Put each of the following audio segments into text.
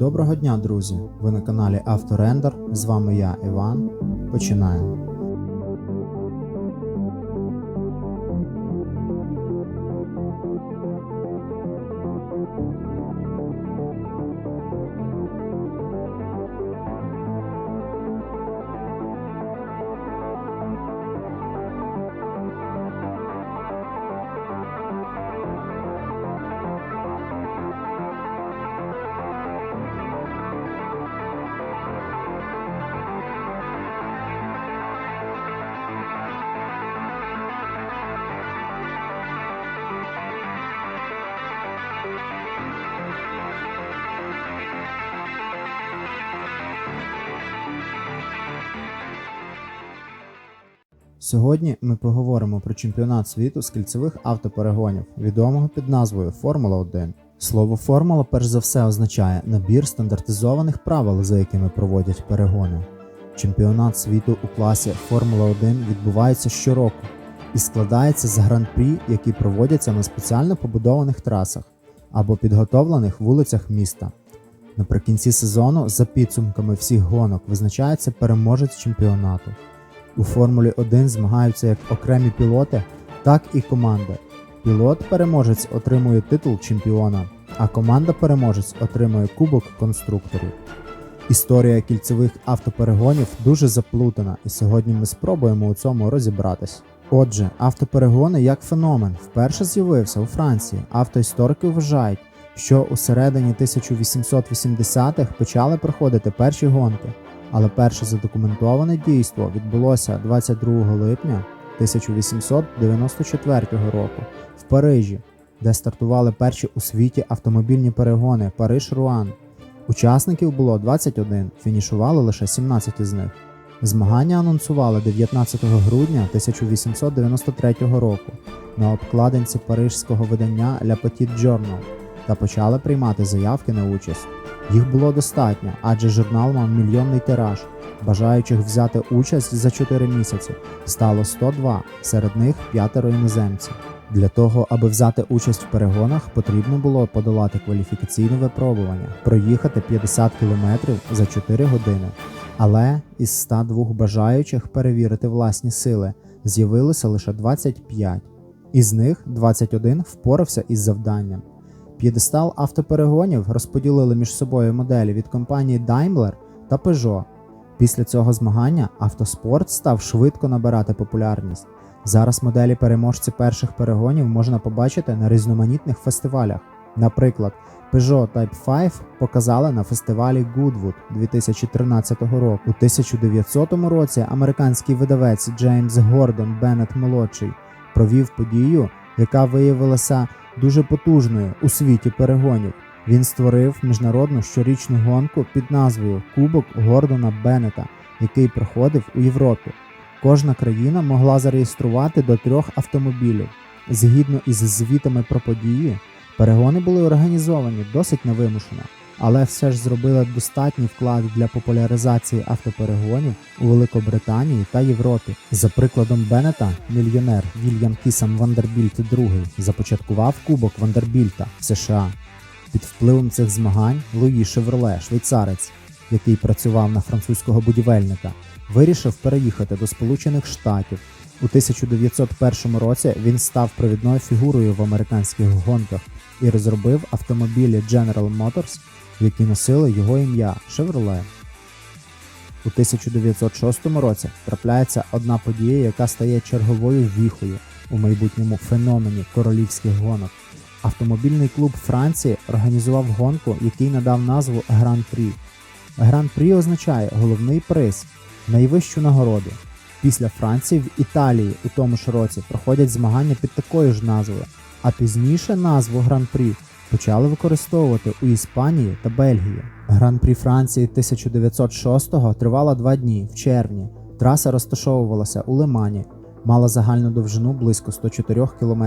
Доброго дня, друзі! Ви на каналі Авторендер. З вами я, Іван. Починаємо. Сьогодні ми поговоримо про чемпіонат світу з кільцевих автоперегонів, відомого під назвою Формула 1. Слово формула перш за все означає набір стандартизованих правил, за якими проводять перегони. Чемпіонат світу у класі Формула 1 відбувається щороку і складається з гран-прі, які проводяться на спеціально побудованих трасах або підготовлених вулицях міста. Наприкінці сезону, за підсумками всіх гонок, визначається переможець чемпіонату. У Формулі 1 змагаються як окремі пілоти, так і команди. Пілот-переможець отримує титул чемпіона, а команда-переможець отримує кубок конструкторів. Історія кільцевих автоперегонів дуже заплутана, і сьогодні ми спробуємо у цьому розібратись. Отже, автоперегони як феномен вперше з'явився у Франції. Автоісторики вважають, що у середині 1880-х почали проходити перші гонки, але перше задокументоване дійство відбулося 22 липня 1894 року в Парижі, де стартували перші у світі автомобільні перегони Париж-Руан. Учасників було 21, фінішували лише 17 із них. Змагання анонсували 19 грудня 1893 року на обкладинці парижського видання Le Petit Journal та почали приймати заявки на участь. Їх було достатньо, адже журнал мав мільйонний тираж. Бажаючих взяти участь за 4 місяці стало 102, серед них п'ятеро іноземців. Для того, аби взяти участь в перегонах, потрібно було подолати кваліфікаційне випробування, проїхати 50 км за 4 години. Але із 102 бажаючих перевірити власні сили з'явилося лише 25. Із них 21 впорався із завданням. П'єдестал автоперегонів розподілили між собою моделі від компанії Daimler та Peugeot. Після цього змагання автоспорт став швидко набирати популярність. Зараз моделі переможці перших перегонів можна побачити на різноманітних фестивалях. Наприклад, Peugeot Type 5 показали на фестивалі Goodwood 2013 року. У 1900 році американський видавець Джеймс Гордон Беннет молодший провів подію, яка виявилася дуже потужною у світі перегонів. Він створив міжнародну щорічну гонку під назвою Кубок Гордона Беннета, який проходив у Європі. Кожна країна могла зареєструвати до трьох автомобілів. Згідно із звітами про події, перегони були організовані досить невимушено, але все ж зробили достатній вклад для популяризації автоперегонів у Великобританії та Європі. За прикладом Беннета, мільйонер Вільям Кісам Вандербільт II започаткував Кубок Вандербільта в США. Під впливом цих змагань Луї Шевроле, швейцарець, який працював на французького будівельника, вирішив переїхати до Сполучених Штатів. У 1901 році він став провідною фігурою в американських гонках і розробив автомобілі General Motors, які носили його ім'я Chevrolet. У 1906 році трапляється одна подія, яка стає черговою віхою у майбутньому феномені королівських гонок. Автомобільний клуб Франції організував гонку, який надав назву Гран-прі. Гран-прі означає головний приз, найвищу нагороду. Після Франції в Італії у тому ж році проходять змагання під такою ж назвою, а пізніше назву Гран-прі почали використовувати у Іспанії та Бельгії. Гран-прі Франції 1906-го тривала два дні в червні. Траса розташовувалася у Лимані, мала загальну довжину близько 104 км.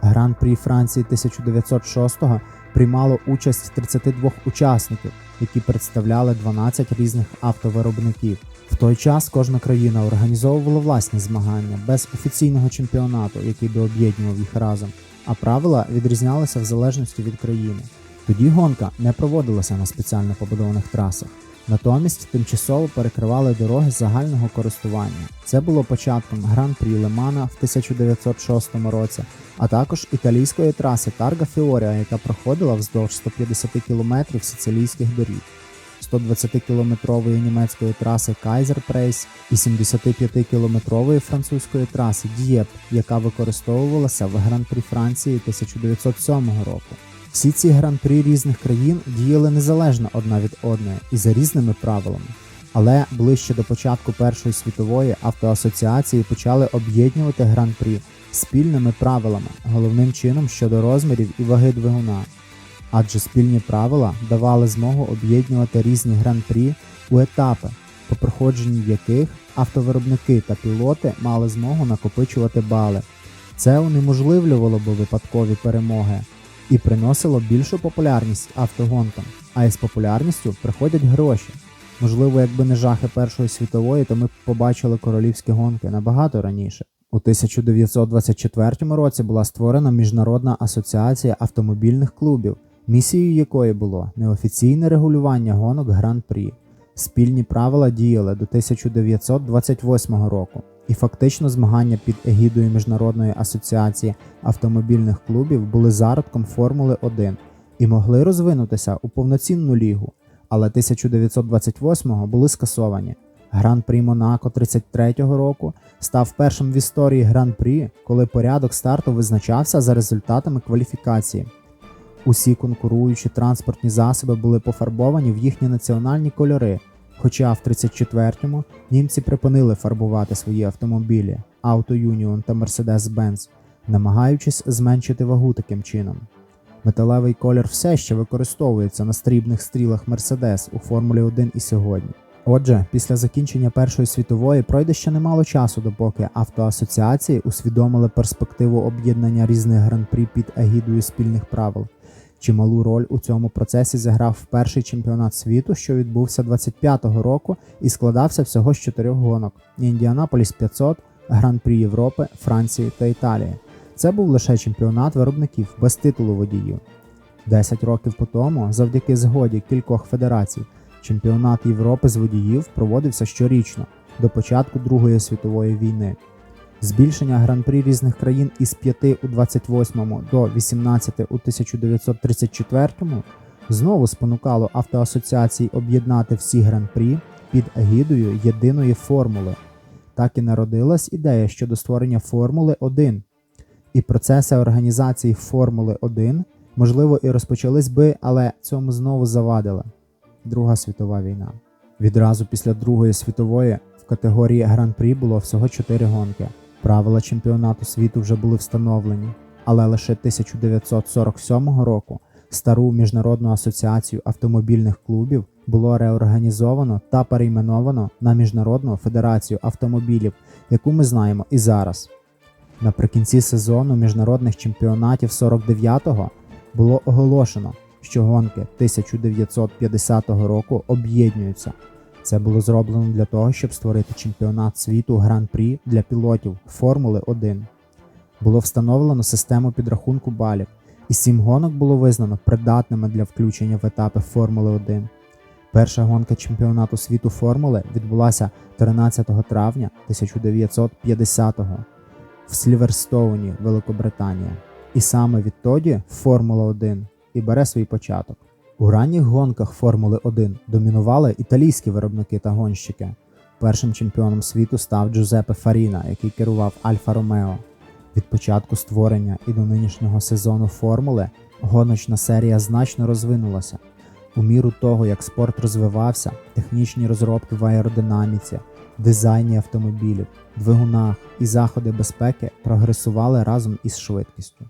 Гран-прі Франції 1906-го приймало участь 32 учасників, які представляли 12 різних автовиробників. В той час кожна країна організовувала власні змагання без офіційного чемпіонату, який би об'єднував їх разом, а правила відрізнялися в залежності від країни. Тоді гонка не проводилася на спеціально побудованих трасах. Натомість тимчасово перекривали дороги загального користування. Це було початком гран-прі Лемана в 1906 році, а також італійської траси Тарга Фіоріа, яка проходила вздовж 150 км сицилійських доріг. 120-кілометрової німецької траси Кайзер Прейс і 75-кілометрової французької траси Дієп, яка використовувалася в гран-прі Франції 1907 року. Всі ці гран-прі різних країн діяли незалежно одна від одної і за різними правилами. Але ближче до початку Першої світової автоасоціації почали об'єднувати гран-прі спільними правилами, головним чином щодо розмірів і ваги двигуна. Адже спільні правила давали змогу об'єднувати різні гран-прі у етапи, по проходженні яких автовиробники та пілоти мали змогу накопичувати бали. Це унеможливлювало би випадкові перемоги і приносило більшу популярність автогонкам, а із популярністю приходять гроші. Можливо, якби не жахи Першої світової, то ми б побачили королівські гонки набагато раніше. У 1924 році була створена Міжнародна асоціація автомобільних клубів, місією якої було неофіційне регулювання гонок Гран-прі. Спільні правила діяли до 1928 року, і фактично змагання під егідою Міжнародної асоціації автомобільних клубів були зародком Формули 1 і могли розвинутися у повноцінну лігу, але 1928-го були скасовані. Гран-прі Монако 33-го року став першим в історії гран-прі, коли порядок старту визначався за результатами кваліфікації. Усі конкуруючі транспортні засоби були пофарбовані в їхні національні кольори, хоча в 34-му німці припинили фарбувати свої автомобілі Auto Union та Mercedes-Benz, намагаючись зменшити вагу таким чином. Металевий колір все ще використовується на стрібних стрілах Mercedes у Формулі 1 і сьогодні. Отже, після закінчення Першої світової пройде ще немало часу, допоки автоасоціації усвідомили перспективу об'єднання різних гран-прі під егідою спільних правил. Чималу роль у цьому процесі зіграв перший чемпіонат світу, що відбувся 25-го року і складався всього з чотирьох гонок: Індіанаполіс 500, Гран-прі Європи, Франції та Італії. Це був лише чемпіонат виробників без титулу водіїв. Десять років по тому, завдяки згоді кількох федерацій, чемпіонат Європи з водіїв проводився щорічно до початку Другої світової війни. Збільшення гран-прі різних країн із 5 у 28 до 18 у 1934 знову спонукало автоасоціації об'єднати всі гран-прі під егідою єдиної формули. Так і народилась ідея щодо створення Формули 1. І процеси організації Формули 1, можливо, і розпочались би, але цьому знову завадила Друга світова війна. Відразу після Другої світової в категорії Гран-прі було всього 4 гонки. Правила чемпіонату світу вже були встановлені, але лише 1947 року стару міжнародну асоціацію автомобільних клубів було реорганізовано та перейменовано на Міжнародну федерацію автомобілів, яку ми знаємо і зараз. Наприкінці сезону міжнародних чемпіонатів 49-го було оголошено, що гонки 1950 року об'єднуються. Це було зроблено для того, щоб створити чемпіонат світу Гран-прі для пілотів Формули 1. Було встановлено систему підрахунку балів, і сім гонок було визнано придатними для включення в етапи Формули 1. Перша гонка чемпіонату світу Формули відбулася 13 травня 1950-го в Сліверстоуні, Великобританія. І саме відтоді Формула 1 і бере свій початок. У ранніх гонках Формули 1 домінували італійські виробники та гонщики. Першим чемпіоном світу став Джузеппе Фаріна, який керував Альфа Ромео. Від початку створення і до нинішнього сезону формули гоночна серія значно розвинулася. У міру того, як спорт розвивався, технічні розробки в аеродинаміці, дизайні автомобілів, двигунах і заходи безпеки прогресували разом із швидкістю.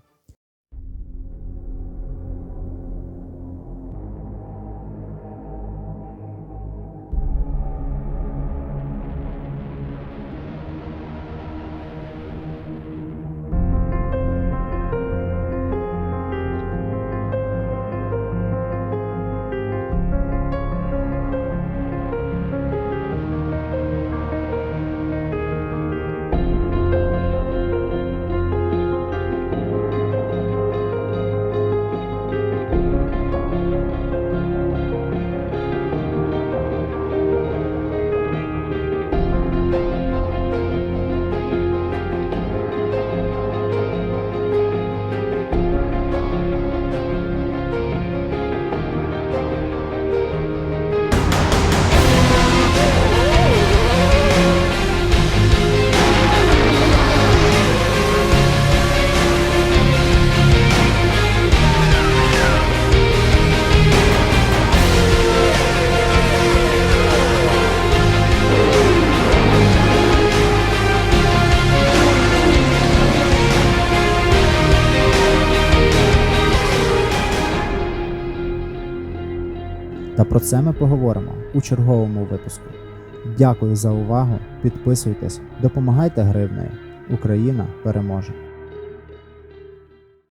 Про це ми поговоримо у черговому випуску. Дякую за увагу. Підписуйтесь, допомагайте гривнею. Україна переможе!